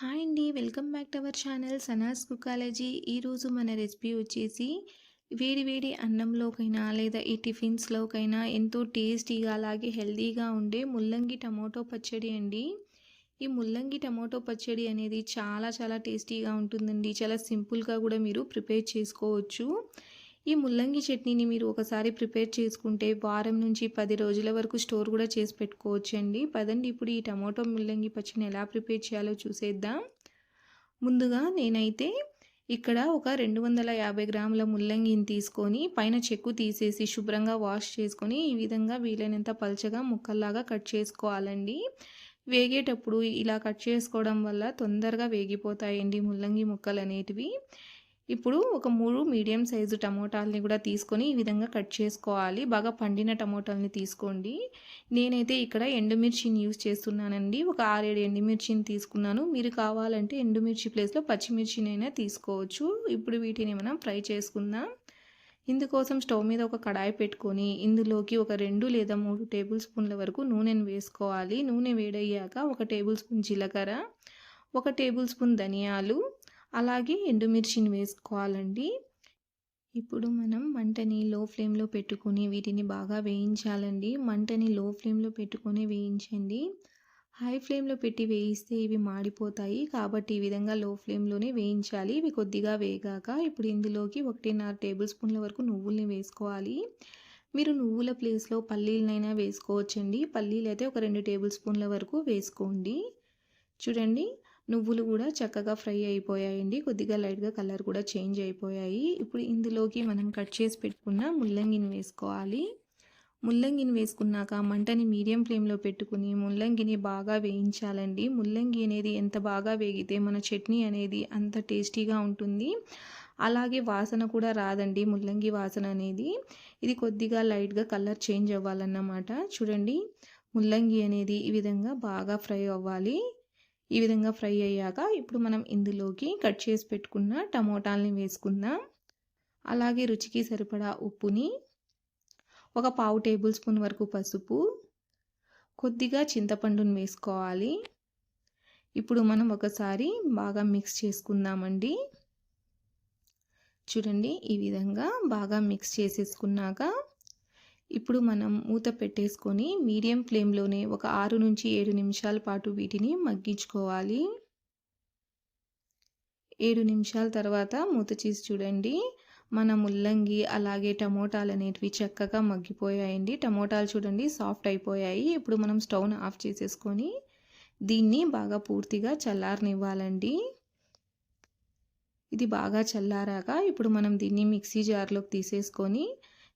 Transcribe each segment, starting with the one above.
Hi అండి. Welcome back to our channel Sana's cookology. ఈరోజు మన రెసిపీ వచ్చేసి వేడి వేడి అన్నంలోకైనా లేదా ఈ టిఫిన్స్లోకైనా ఎంతో టేస్టీగా అలాగే హెల్తీగా ఉండే ముల్లంగి టమోటో పచ్చడి అండి. ఈ ముల్లంగి టమోటో పచ్చడి అనేది చాలా చాలా టేస్టీగా ఉంటుందండి. చాలా సింపుల్గా కూడా మీరు ప్రిపేర్ చేసుకోవచ్చు. ఈ ముల్లంగి చట్నీని మీరు ఒకసారి ప్రిపేర్ చేసుకుంటే వారం నుంచి పది రోజుల వరకు స్టోర్ కూడా చేసి పెట్టుకోవచ్చు అండి పదండి ఇప్పుడు ఈ టమాటో ముల్లంగి పచ్చడిని ఎలా ప్రిపేర్ చేయాలో చూసేద్దాం. ముందుగా నేనైతే ఇక్కడ ఒక రెండు వందల యాభై గ్రాముల ముల్లంగిని తీసుకొని పైన చెక్కు తీసేసి శుభ్రంగా వాష్ చేసుకొని ఈ విధంగా వీలైనంత పల్చగా ముక్కల్లాగా కట్ చేసుకోవాలండి. వేగేటప్పుడు ఇలా కట్ చేసుకోవడం వల్ల తొందరగా వేగిపోతాయండి ముల్లంగి ముక్కలు అనేటివి ఇప్పుడు ఒక మూడు మీడియం సైజు టమోటాలని కూడా తీసుకొని ఈ విధంగా కట్ చేసుకోవాలి. బాగా పండిన టమోటాలని తీసుకోండి. నేనైతే ఇక్కడ ఎండుమిర్చిని యూజ్ చేస్తున్నానండి. ఒక ఆరేడు ఎండుమిర్చిని తీసుకున్నాను. మీరు కావాలంటే ఎండుమిర్చి ప్లేస్లో పచ్చిమిర్చినైనా తీసుకోవచ్చు. ఇప్పుడు వీటిని మనం ఫ్రై చేసుకుందాం. ఇందుకోసం స్టవ్ మీద ఒక కడాయి పెట్టుకొని ఇందులోకి ఒక రెండు లేదా మూడు టేబుల్ స్పూన్ల వరకు నూనెను వేసుకోవాలి. నూనె వేడయ్యాక ఒక టేబుల్ స్పూన్ జీలకర్ర ఒక టేబుల్ స్పూన్ ధనియాలు అలాగే ఎండుమిర్చిని వేసుకోవాలండి. ఇప్పుడు మనం మంటని లో ఫ్లేమ్లో పెట్టుకుని వీటిని బాగా వేయించాలండి. మంటని లో ఫ్లేమ్లో పెట్టుకొని వేయించండి. హై ఫ్లేమ్లో పెట్టి వేయిస్తే ఇవి మాడిపోతాయి. కాబట్టి ఈ విధంగా లో ఫ్లేమ్లోనే వేయించాలి. ఇవి కొద్దిగా వేగాక ఇప్పుడు ఇందులోకి ఒకటిన్నర టేబుల్ స్పూన్ల వరకు నువ్వుల్ని వేసుకోవాలి. మీరు నువ్వుల ప్లేస్లో పల్లీలనైనా వేసుకోవచ్చండి. పల్లీలు అయితే ఒక రెండు టేబుల్ స్పూన్ల వరకు వేసుకోండి. చూడండి. నువ్వులు కూడా చక్కగా ఫ్రై అయిపోయాయండి. కొద్దిగా లైట్గా కలర్ కూడా చేంజ్ అయిపోయాయి. ఇప్పుడు ఇందులోకి మనం కట్ చేసి పెట్టుకున్న ముల్లంగిని వేసుకోవాలి. ముల్లంగిని వేసుకున్నాక మంటని మీడియం ఫ్లేమ్లో పెట్టుకుని ముల్లంగిని బాగా వేయించాలండి. ముల్లంగి అనేది ఎంత బాగా వేగితే మన చట్నీ అనేది అంత టేస్టీగా ఉంటుంది. అలాగే వాసన కూడా రాదండి ముల్లంగి వాసన అనేది. ఇది కొద్దిగా లైట్గా కలర్ చేంజ్ అవ్వాలన్నమాట. చూడండి ముల్లంగి అనేది ఈ విధంగా బాగా ఫ్రై అవ్వాలి. ఈ విధంగా ఫ్రై అయ్యాక ఇప్పుడు మనం ఇందులోకి కట్ చేసి పెట్టుకున్న టమోటాలని వేసుకుందాం. అలాగే రుచికి సరిపడా ఉప్పుని ఒక పావు టేబుల్ స్పూన్ వరకు పసుపు కొద్దిగా చింతపండుని వేసుకోవాలి. ఇప్పుడు మనం ఒకసారి బాగా మిక్స్ చేసుకుందామండి. చూడండి ఈ విధంగా బాగా మిక్స్ చేసేసుకున్నాక ఇప్పుడు మనం మూత పెట్టేసుకొని మీడియం ఫ్లేమ్లోనే ఒక ఆరు నుంచి ఏడు నిమిషాల పాటు వీటిని మగ్గించుకోవాలి. ఏడు నిమిషాల తర్వాత మూత చేసి చూడండి. మన ముల్లంగి అలాగే టమోటాలు అనేటివి చక్కగా మగ్గిపోయాయండి. టమోటాలు చూడండి సాఫ్ట్ అయిపోయాయి. ఇప్పుడు మనం స్టవ్ను ఆఫ్ చేసేసుకొని దీన్ని బాగా పూర్తిగా చల్లారనివ్వాలండి. ఇది బాగా చల్లారాక ఇప్పుడు మనం దీన్ని మిక్సీ జార్లోకి తీసేసుకొని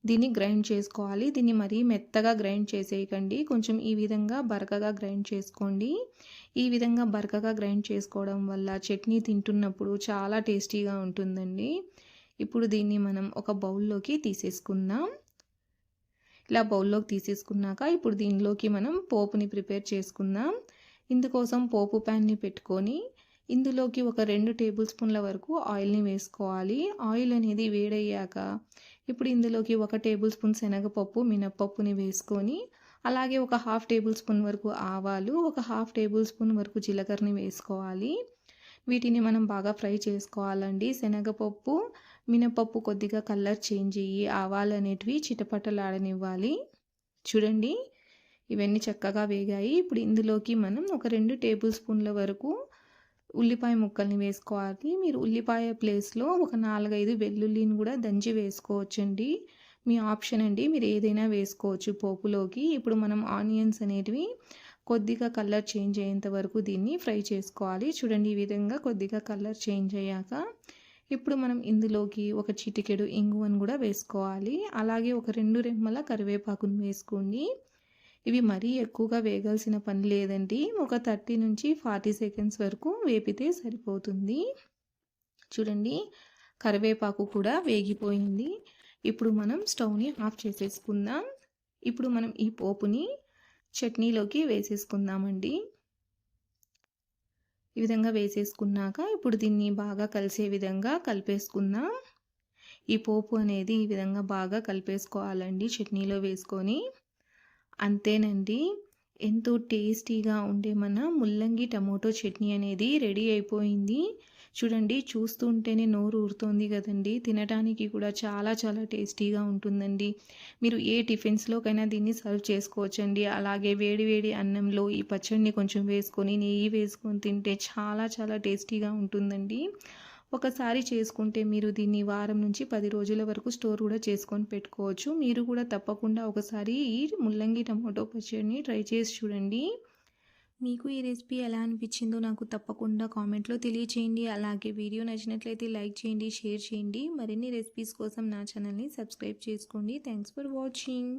దీన్ని గ్రైండ్ చేసుకోవాలి. దీన్ని మరీ మెత్తగా గ్రైండ్ చేసేయకండి. కొంచెం ఈ విధంగా బరకగా గ్రైండ్ చేసుకోండి. ఈ విధంగా బరకగా గ్రైండ్ చేసుకోవడం వల్ల చట్నీ తింటున్నప్పుడు చాలా టేస్టీగా ఉంటుందండి. ఇప్పుడు దీన్ని మనం ఒక బౌల్లోకి తీసేసుకుందాం. ఇలా బౌల్లోకి తీసేసుకున్నాక ఇప్పుడు దీనిలోకి మనం పోపుని ప్రిపేర్ చేసుకుందాం. ఇందుకోసం పోపు ప్యాన్ని పెట్టుకొని ఇందులోకి ఒక రెండు టేబుల్ స్పూన్ల వరకు ఆయిల్ని వేసుకోవాలి. ఆయిల్ అనేది వేడయ్యాక ఇప్పుడు ఇందులోకి ఒక టేబుల్ స్పూన్ శనగపప్పు మినప్పప్పుని వేసుకొని అలాగే ఒక హాఫ్ టేబుల్ స్పూన్ వరకు ఆవాలు ఒక హాఫ్ టేబుల్ స్పూన్ వరకు జీలకర్రని వేసుకోవాలి. వీటిని మనం బాగా ఫ్రై చేసుకోవాలండి. శనగపప్పు మినపప్పు కొద్దిగా కలర్ చేంజ్ అయ్యి ఆవాలు అనేటివి చిటపటలాడనివ్వాలి. చూడండి ఇవన్నీ చక్కగా వేగాయి. ఇప్పుడు ఇందులోకి మనం ఒక రెండు టేబుల్ స్పూన్ల వరకు ఉల్లిపాయ ముక్కల్ని వేసుకోవాలి. మీరు ఉల్లిపాయ ప్లేస్లో ఒక నాలుగైదు వెల్లుల్లిని కూడా దంచి వేసుకోవచ్చండి. మీ ఆప్షన్ అండి. మీరు ఏదైనా వేసుకోవచ్చు పోపులోకి. ఇప్పుడు మనం ఆనియన్స్ అనేటివి కొద్దిగా కలర్ చేంజ్ అయ్యేంత వరకు దీన్ని ఫ్రై చేసుకోవాలి. చూడండి ఈ విధంగా కొద్దిగా కలర్ చేంజ్ అయ్యాక ఇప్పుడు మనం ఇందులోకి ఒక చిటికెడు ఇంగువను కూడా వేసుకోవాలి. అలాగే ఒక రెండు రెమ్మల కరివేపాకును వేసుకోండి. ఇవి మరీ ఎక్కువగా వేగాల్సిన పని లేదండి. ఒక థర్టీ నుంచి ఫార్టీ సెకండ్స్ వరకు వేపితే సరిపోతుంది. చూడండి కరివేపాకు కూడా వేగిపోయింది. ఇప్పుడు మనం స్టవ్ని ఆఫ్ చేసేసుకుందాం. ఇప్పుడు మనం ఈ పోపుని చట్నీలోకి వేసేసుకుందామండి. ఈ విధంగా వేసేసుకున్నాక ఇప్పుడు దీన్ని బాగా కలిసే విధంగా కలిపేసుకుందాం. ఈ పోపు అనేది ఈ విధంగా బాగా కలిపేసుకోవాలండి చట్నీలో వేసుకొని. అంతేనండి. ఎంతో టేస్టీగా ఉండే మన ముల్లంగి టమోటో చట్నీ అనేది రెడీ అయిపోయింది. చూడండి చూస్తుంటేనే నోరు ఊరుతోంది కదండి. తినడానికి కూడా చాలా చాలా టేస్టీగా ఉంటుందండి. మీరు ఏ టిఫిన్స్లోకైనా దీన్ని సర్వ్ చేసుకోవచ్చండి. అలాగే వేడి వేడి అన్నంలో ఈ పచ్చడిని కొంచెం వేసుకొని నెయ్యి వేసుకొని తింటే చాలా చాలా టేస్టీగా ఉంటుందండి. ఒకసారి చేసుకుంటే మీరు దీన్ని వారం నుంచి పది రోజుల వరకు స్టోర్ కూడా చేసుకొని పెట్టుకోవచ్చు. మీరు కూడా తప్పకుండా ఒకసారి ఈ ముల్లంగి టమాటో పచ్చడిని ట్రై చేసి చూడండి. మీకు ఈ రెసిపీ ఎలా అనిపించిందో నాకు తప్పకుండా కామెంట్లో తెలియచేయండి. అలాగే వీడియో నచ్చినట్లయితే లైక్ చేయండి షేర్ చేయండి. మరిన్ని రెసిపీస్ కోసం నా ఛానల్ని సబ్స్క్రైబ్ చేసుకోండి. Thanks for watching